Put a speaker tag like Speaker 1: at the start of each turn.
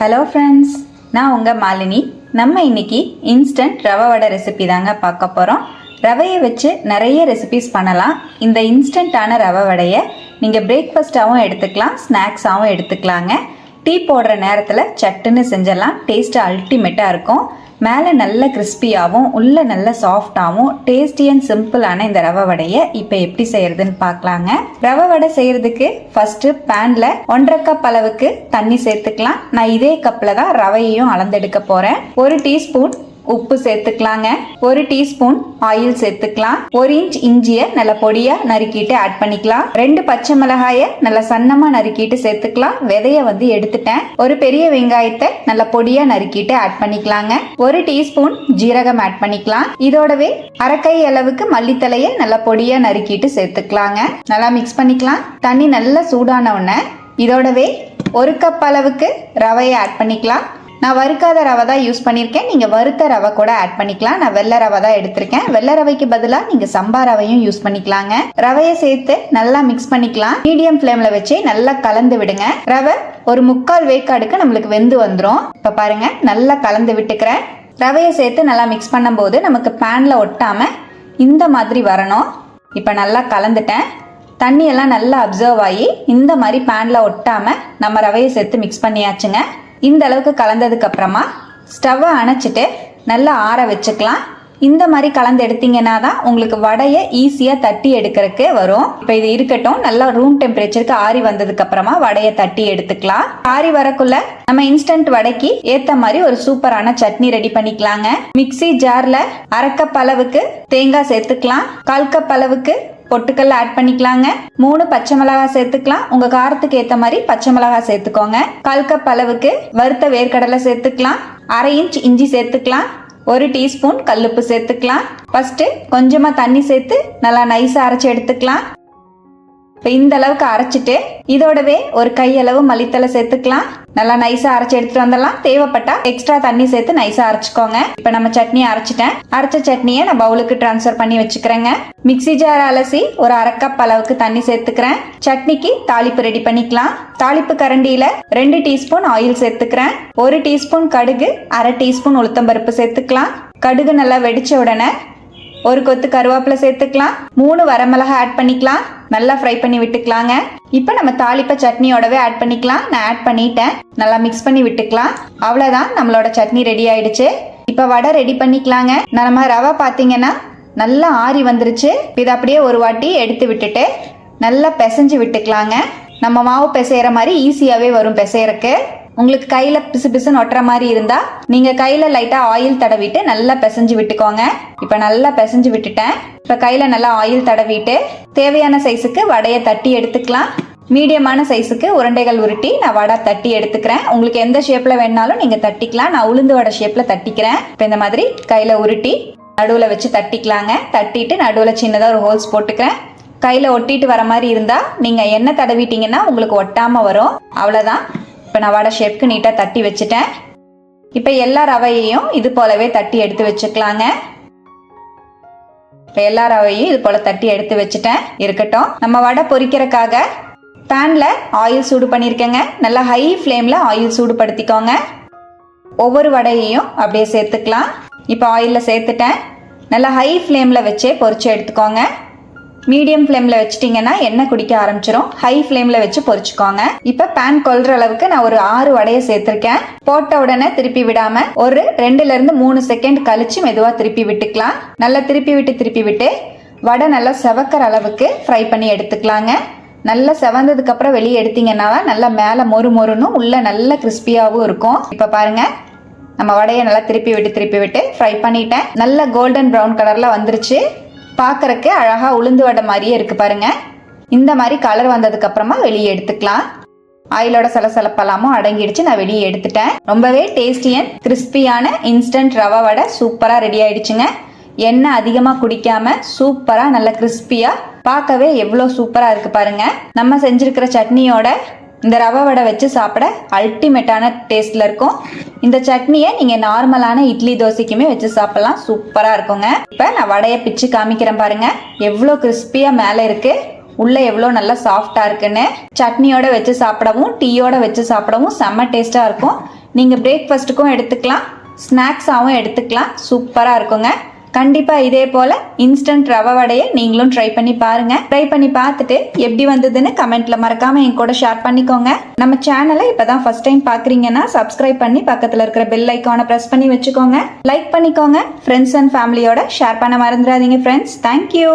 Speaker 1: Hello friends நான் உங்கள் மாலினி. நம்ம இன்னைக்கு இன்ஸ்டன்ட் ரவை வடை ரெசிபி தாங்க பார்க்க போகிறோம் ரவையை வச்சு நிறைய ரெசிபிஸ் பண்ணலாம். இந்த இன்ஸ்டண்ட்டான ரவை வடையை நீங்கள் பிரேக்ஃபாஸ்ட்டாகவும் எடுத்துக்கலாம் ஸ்நாக்ஸாகவும் எடுத்துக்கலாங்க. டீ போடுற நேரத்தில் சட்டுன்னு செஞ்சிடலாம். டேஸ்ட்டு அல்டிமேட்டாக இருக்கும். மேலே நல்ல கிறிஸ்பியாகவும் உள்ள நல்ல சாஃப்டாகவும் டேஸ்டி அண்ட் சிம்பிளான இந்த ரவை வடையை இப்போ எப்படி செய்யறதுன்னு பார்க்கலாங்க. ரவை வடை செய்யறதுக்கு ஃபர்ஸ்ட் பேன்ல ஒன்றரை கப் அளவுக்கு தண்ணி சேர்த்துக்கலாம். நான் இதே கப்பில் தான் ரவையையும் அளந்தெடுக்க போறேன். ஒரு டீஸ்பூன் உப்பு சேர்த்துக்கலாங்க. ஒரு டீஸ்பூன் ஆயில் சேர்த்துக்கலாம். ஒரு இன்ச் இஞ்சியை நல்ல பொடியா நறுக்கிட்டு ஆட் பண்ணிக்கலாம். ரெண்டு பச்சை மிளகாய நல்ல சன்னமா நறுக்கிட்டு சேர்த்துக்கலாம். விதைய வந்து எடுத்துட்டேன். ஒரு பெரிய வெங்காயத்தை நல்ல பொடியா நறுக்கிட்டு ஆட் பண்ணிக்கலாங்க. ஒரு டீஸ்பூன் ஜீரகம் ஆட் பண்ணிக்கலாம். இதோடவே அரைக்கை அளவுக்கு மல்லித்தலைய நல்ல பொடியா நறுக்கிட்டு சேர்த்துக்கலாங்க. நல்லா மிக்ஸ் பண்ணிக்கலாம். தண்ணி நல்லா சூடான உடனே இதோடவே ஒரு கப் அளவுக்கு ரவையை ஆட் பண்ணிக்கலாம். நான் வறுக்காத ரவை தான் யூஸ் பண்ணியிருக்கேன். நீங்கள் வறுத்த ரவை கூட ஆட் பண்ணிக்கலாம். நான் வெள்ளை ரவை தான் எடுத்திருக்கேன். வெள்ளை ரவைக்கு பதிலாக நீங்கள் சம்பா ரவையும் யூஸ் பண்ணிக்கலாங்க. ரவையை சேர்த்து நல்லா மிக்ஸ் பண்ணிக்கலாம். மீடியம் ஃப்ளேமில் வச்சு நல்லா கலந்து விடுங்க. ரவை ஒரு முக்கால் வேக்காடுக்கு நம்மளுக்கு வெந்து வந்துடும் இப்போ பாருங்கள் நல்லா கலந்து விட்டுக்கிறேன். ரவையை சேர்த்து நல்லா மிக்ஸ் பண்ணும்போது நமக்கு பேனில் ஒட்டாமல் இந்த மாதிரி வரணும். இப்போ நல்லா கலந்துட்டேன். தண்ணியெல்லாம் நல்லா அப்சர்வ் ஆகி இந்த மாதிரி பேனில் ஒட்டாமல் நம்ம ரவையை சேர்த்து மிக்ஸ் பண்ணியாச்சுங்க. இந்த அளவுக்கு கலந்ததுக்கு அப்புறமா ஸ்டவ்வை அணைச்சிட்டு நல்லா ஆற வச்சுக்கலாம். இந்த மாதிரி கலந்து எடுத்தீங்கன்னா தான் உங்களுக்கு வடையை ஈஸியாக தட்டி எடுக்கிறதுக்கு வரும். இப்போ இது இருக்கட்டும் நல்லா ரூம் டெம்பரேச்சருக்கு ஆறி வந்ததுக்கு அப்புறமா வடையை தட்டி எடுத்துக்கலாம். ஆறி வரக்குள்ள நம்ம இன்ஸ்டன்ட் வடைக்கு ஏத்த மாதிரி ஒரு சூப்பரான சட்னி ரெடி பண்ணிக்கலாங்க. மிக்ஸி ஜார்ல அரை கப் அளவுக்கு தேங்காய் சேர்த்துக்கலாம். கால் கப் அளவுக்கு பொட்டுக்கல்ல ஆட் பண்ணிக்கலாங்க. மூணு பச்சை மிளகாய் சேர்த்துக்கலாம். உங்க காரத்துக்கு ஏத்த மாதிரி பச்சை மிளகாய் சேர்த்துக்கோங்க. கால் கப் அளவுக்கு வறுத்த வேர்க்கடலை சேர்த்துக்கலாம். அரை இன்ச் இஞ்சி சேர்த்துக்கலாம். ஒரு டீஸ்பூன் கல்லுப்பு சேர்த்துக்கலாம். ஃபர்ஸ்ட் கொஞ்சமா தண்ணி சேர்த்து நல்லா நைஸா அரைச்சு எடுத்துக்கலாம். இப்போ இந்த அளவுக்கு அரைச்சிட்டு இதோடவே ஒரு கையளவு மல்லித்தலை சேர்த்துக்கலாம். நல்லா நைஸா அரைச்சு எடுத்துட்டு வந்துடலாம். தேவைப்பட்டா எக்ஸ்ட்ரா தண்ணி சேர்த்து நைஸா அரைச்சிக்கோங்க. இப்போ நம்ம சட்னி அரைச்சிட்டேன். அரைச்ச சட்னியை நான் பவுலுக்கு ட்ரான்ஸ்ஃபர் பண்ணி வச்சுக்கிறேங்க. மிக்ஸி ஜார் அலசி ஒரு அரை கப் அளவுக்கு தண்ணி சேர்த்துக்கிறேன். சட்னிக்கு தாளிப்பு ரெடி பண்ணிக்கலாம். தாளிப்பு கரண்டியில ரெண்டு டீஸ்பூன் ஆயில் சேர்த்துக்கிறேன். ஒரு டீஸ்பூன் கடுகு அரை டீஸ்பூன் உளுத்தம்பருப்பு சேர்த்துக்கலாம். கடுகு நல்லா வெடிச்ச உடனே ஒரு கொத்து கருவேப்பிலை சேர்த்துக்கலாம். மூணு வரமிளகா ஆட் பண்ணிக்கலாம். நல்லா ஃப்ரை பண்ணி விட்டுக்கலாங்க. இப்போ நம்ம தாளிப்ப சட்னியோடவே ஆட் பண்ணிக்கலாம். நான் ஆட் பண்ணிட்டேன். நல்லா மிக்ஸ் பண்ணி விட்டுக்கலாம். அவ்வளோதான் நம்மளோட சட்னி ரெடி ஆயிடுச்சு. இப்போ வடை ரெடி பண்ணிக்கலாங்க. நம்ம ரவை பார்த்தீங்கன்னா நல்லா ஆறி வந்துருச்சு. இதை அப்படியே ஒரு வாட்டி எடுத்து விட்டுட்டு நல்லா பிசைஞ்சு விட்டுக்கலாங்க. நம்ம மாவு பிசைகிற மாதிரி ஈஸியாகவே வரும் பிசையறக்கு. உங்களுக்கு கையில் பிசு பிசுன்னு ஒட்டுற மாதிரி இருந்தா நீங்க கையில லைட்டா ஆயில் தடவிட்டு நல்லா பிசைஞ்சு விட்டுக்கோங்க. இப்போ நல்லா பிசைஞ்சு விட்டுட்டேன். இப்போ கையில நல்லா ஆயில் தடவிட்டு தேவையான சைஸுக்கு வடையை தட்டி எடுத்துக்கலாம். மீடியமான சைஸுக்கு உருண்டைகள் உருட்டி நான் வடை தட்டி எடுத்துக்கிறேன். உங்களுக்கு எந்த ஷேப்ல வேணாலும் நீங்க தட்டிக்கலாம். நான் உளுந்து வடை ஷேப்ல தட்டிக்கிறேன். இப்போ இந்த மாதிரி கையில உருட்டி நடுவில் வச்சு தட்டிக்கலாங்க. தட்டிட்டு நடுவில் சின்னதாக ஒரு ஹோல்ஸ் போட்டுக்கிறேன். கையில் ஒட்டிட்டு வர மாதிரி இருந்தால் நீங்கள் எண்ணெய் தடவிட்டீங்கன்னா உங்களுக்கு ஒட்டாமல் வரும். அவ்வளோதான் இப்போ நான் வடை ஷேப்க்கு நீட்டாக தட்டி வச்சுட்டேன். இப்போ எல்லா ரவையையும் இது போலவே தட்டி எடுத்து வச்சுக்கலாங்க. இப்போ எல்லா ரவையும் இது போல தட்டி எடுத்து வச்சுட்டேன். இருக்கட்டும். நம்ம வடை பொறிக்கிறக்காக பேனில் ஆயில் சூடு பண்ணியிருக்கேங்க நல்லா ஹை ஃப்ளேமில் ஆயில் சூடுபடுத்திக்கோங்க. ஒவ்வொரு வடையையும் அப்படியே சேர்த்துக்கலாம். இப்போ ஆயிலில் சேர்த்துட்டேன். நல்லா ஹை ஃப்ளேமில் வச்சே பொறிச்சு எடுத்துக்கோங்க. மீடியம் ஃப்ளேமில் வச்சிட்டிங்கன்னா எண்ணெய் குடிக்க ஆரம்பிச்சிடும் ஹை ஃப்ளேமில் வச்சு பொறிச்சுக்கோங்க இப்போ பேன் கொள்ற அளவுக்கு நான் ஒரு ஆறு வடையை சேர்த்துருக்கேன். போட்ட உடனே திருப்பி விடாம ஒரு ரெண்டுல இருந்து மூணு செகண்ட் கழிச்சு மெதுவாக திருப்பி விட்டுக்கலாம். நல்லா திருப்பி விட்டு திருப்பி விட்டு வடை நல்லா செவக்கிற அளவுக்கு ஃப்ரை பண்ணி எடுத்துக்கலாங்க. நல்லா செவந்ததுக்கு அப்புறம் வெளியே எடுத்தீங்கன்னா நல்லா மேலே மொறு மொறுன்னு உள்ள நல்லா கிறிஸ்பியாகவும் இருக்கும். இப்போ பாருங்க. நம்ம வடையை நல்லா திருப்பி விட்டு திருப்பி விட்டு ஃப்ரை பண்ணிட்டேன். நல்ல கோல்டன் ப்ரௌன் கலரில் வந்துருச்சு. பார்க்கறக்கு அழகா உளுந்து வடை மாதிரியே இருக்கு பாருங்க. இந்த மாதிரி கலர் வந்ததுக்கு அப்புறமா வெளியே எடுத்துக்கலாம். ஆயிலோட சலசலப்பெல்லாமும் அடங்கிடுச்சு நான் வெளியே எடுத்துட்டேன். ரொம்பவே டேஸ்டி அண்ட் கிறிஸ்பியான இன்ஸ்டன்ட் ரவா வடை சூப்பராக ரெடி ஆயிடுச்சுங்க. எண்ணெய் அதிகமாக குடிக்காம சூப்பராக நல்ல கிறிஸ்பியாக பார்க்கவே எவ்வளோ சூப்பராக இருக்கு பாருங்க. நம்ம செஞ்சிருக்கிற சட்னியோட இந்த ரவை வடை வச்சு சாப்பிட அல்டிமேட்டான டேஸ்ட்டில் இருக்கும். இந்த சட்னியை நீங்கள் நார்மலான இட்லி தோசைக்குமே வச்சு சாப்பிடலாம். சூப்பராக இருக்குங்க. இப்போ நான் வடையை பிச்சு காமிக்கிறேன் பாருங்கள் எவ்வளோ கிறிஸ்பியாக மேலே இருக்குது உள்ளே எவ்வளோ நல்லா சாஃப்டாக இருக்குன்னு. சட்னியோட வச்சு சாப்பிடவும் டீயோட வச்சு சாப்பிடவும் செம்ம டேஸ்ட்டாக இருக்கும். நீங்கள் பிரேக்ஃபாஸ்ட்டுக்கும் எடுத்துக்கலாம். ஸ்நாக்ஸாகவும் எடுத்துக்கலாம். சூப்பராக இருக்குங்க. கண்டிப்பாக இதே போல் இன்ஸ்டன்ட் ரவை வடையை நீங்களும் ட்ரை பண்ணி பாருங்கள் ட்ரை பண்ணி பார்த்துட்டு எப்படி வந்ததுன்னு கமெண்ட்டில் மறக்காமல் என் கூட ஷேர் பண்ணிக்கோங்க. நம்ம சேனலை இப்போ தான் ஃபஸ்ட் டைம் பார்க்குறீங்கன்னா சப்ஸ்கிரைப் பண்ணி பக்கத்தில் இருக்கிற பெல் ஐக்கானை ப்ரெஸ் பண்ணி வச்சுக்கோங்க. லைக் பண்ணிக்கோங்க. ஃப்ரெண்ட்ஸ் அண்ட் ஃபேமிலியோட ஷேர் பண்ண மறந்துடாதீங்க ஃப்ரெண்ட்ஸ் தேங்க்யூ